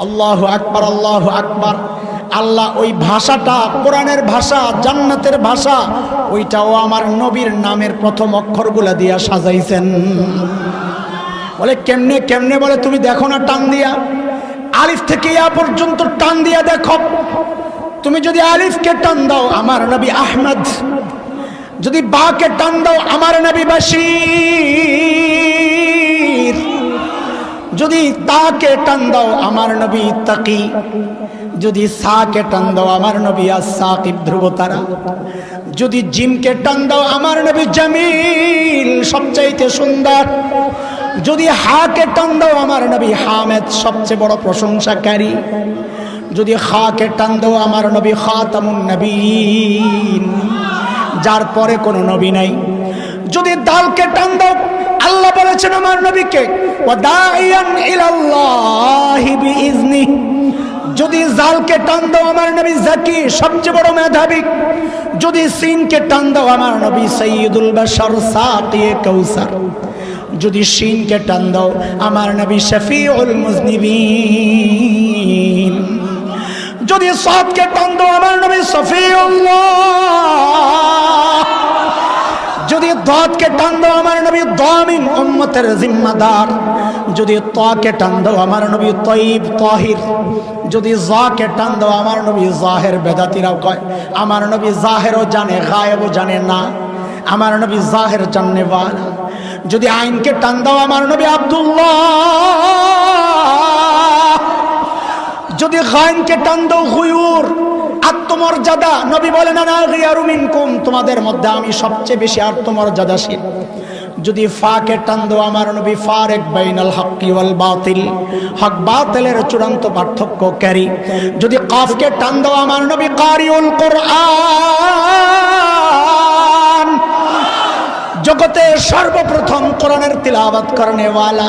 আল্লাহ আকবার আল্লাহ আকবার। আল্লাহ ওই ভাষাটা, কোরআনের ভাষা, জান্নাতের ভাষা, ওইটাও আমার নবীর নামের প্রথম অক্ষরগুলা দিয়া সাজাইছেন। বলে, কেমনে কেমনে? বলে, তুমি দেখো না টান দিয়া। আলিফ থেকে ইয়া পর্যন্ত টান দিয়া দেখো। তুমি যদি আলিফকে টান দাও, আমার নবী আহমদ। যদি বাকে টান দাও, আমার নবী বাশির। যদি তাকে টান দাও আমার নবী তাকি। যদি সাকে টান দাও আমার নবী আর সাকিব ধ্রুব তারা। যদি জিমকে টান দাও আমার নবী জামিল সবচাইতে সুন্দর। যদি হাকে টান দাও আমার নবী হামেদ সবচেয়ে বড় প্রশংসাকারী। যদি খাকে টান দাও আমার নবী খাতামুন নবীন। যার পরে কোনো নবী নাই। যদি দালকে টান দাও আল্লাহ বলেছেন আমার নবীকে যদি জালকে টান দাও আমার নবী জাকি, সবচেয়ে বড় মেধাবী। যদি সিনকে টান দাও আমার নবী সৈয়দুল বাশার সাকিয়ে কৌসার যদি শিনকে টান দাও আমার নবী শফিউল মুজনিবিন। যদি সবকে টান দাও আমার নবী সফিউল্লাহ। যদি টান দাও আমার নবী দামিন উম্মতের জিম্মাদার। যদি তকে টান দাও আমার নবী, তৈব, তাহির। যদি জাকে টান দাও আমার নবী, জাহের বেদাতিরাও কয়, আমার নবী জাহেরও জানে, গায়েবও জানে না। আমার নবী জাহের জাননে বালা। যদি আইনকে টান দাও আমার নবী আব্দুল্লাহ। যদি গায়নকে টান দাও হুয়ুর। আত্মমর্যাদা। নবী বলেন না তোমাদের মধ্যে আমি সবচেয়ে বেশি আত্মমর্যাদাশীল। যদি ফাকে টান দাও আমার নবী, ফারেক বাইনাল হক ওয়াল বাতিল। হক বাতিলের চূড়ান্ত পার্থক্যকারী যদি কাফকে টান দাও আমার নবী, কারিউল কোরআন। জগতে সর্বপ্রথম কোরআনের তিলাবাত করনেওয়ালা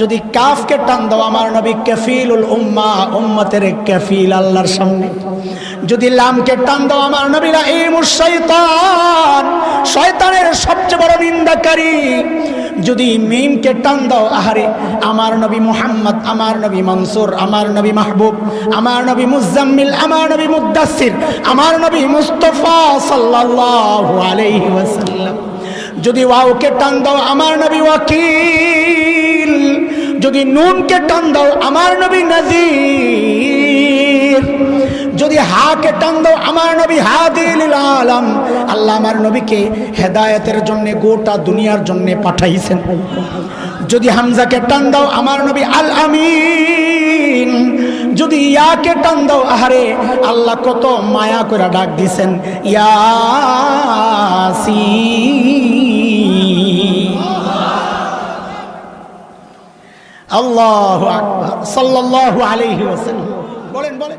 যদি কাফকে টান দাও আমার নবী, কফিলুল উম্মা, উম্মতের কফিল আল্লাহর সামনে। যদি লামকে টান দাও আমার নবী রাহিমুস শয়তান, শয়তানের সবচেয়ে বড় নিন্দাকারী। যদি মিমকে টান দাও, আহারে, আমার নবী মুহাম্মদ, আমার নবী মনসুর, আমার নবী মাহবুব, আমার নবী মুজাম্মিল, আমার নবী মুদাসির আমার নবী মুস্তফা সাল্লাল্লাহু আলাইহি ওয়াসাল্লাম। যদি ওয়াওকে টান দাও আমার নবী ওয়াকিল। যদি নুনকে টান দাও আমার নবী নাজির। যদি হাকে টান দাও আমার নবী হাদিল আলম। আল্লাহ আমার নবীকে হেদায়তের জন্য গোটা দুনিয়ার জন্য পাঠাইছেন। যদি হামজাকে টান দাও আমার নবী আল আমিন। যদি ইয়াকে টান দাও আহারে, আল্লাহ কত মায়া করে ডাক দিছেন, ইয়াসিন। আল্লাহু আকবার সাল্লাল্লাহু আলাইহি ওয়াসাল্লাম বলেন বলেন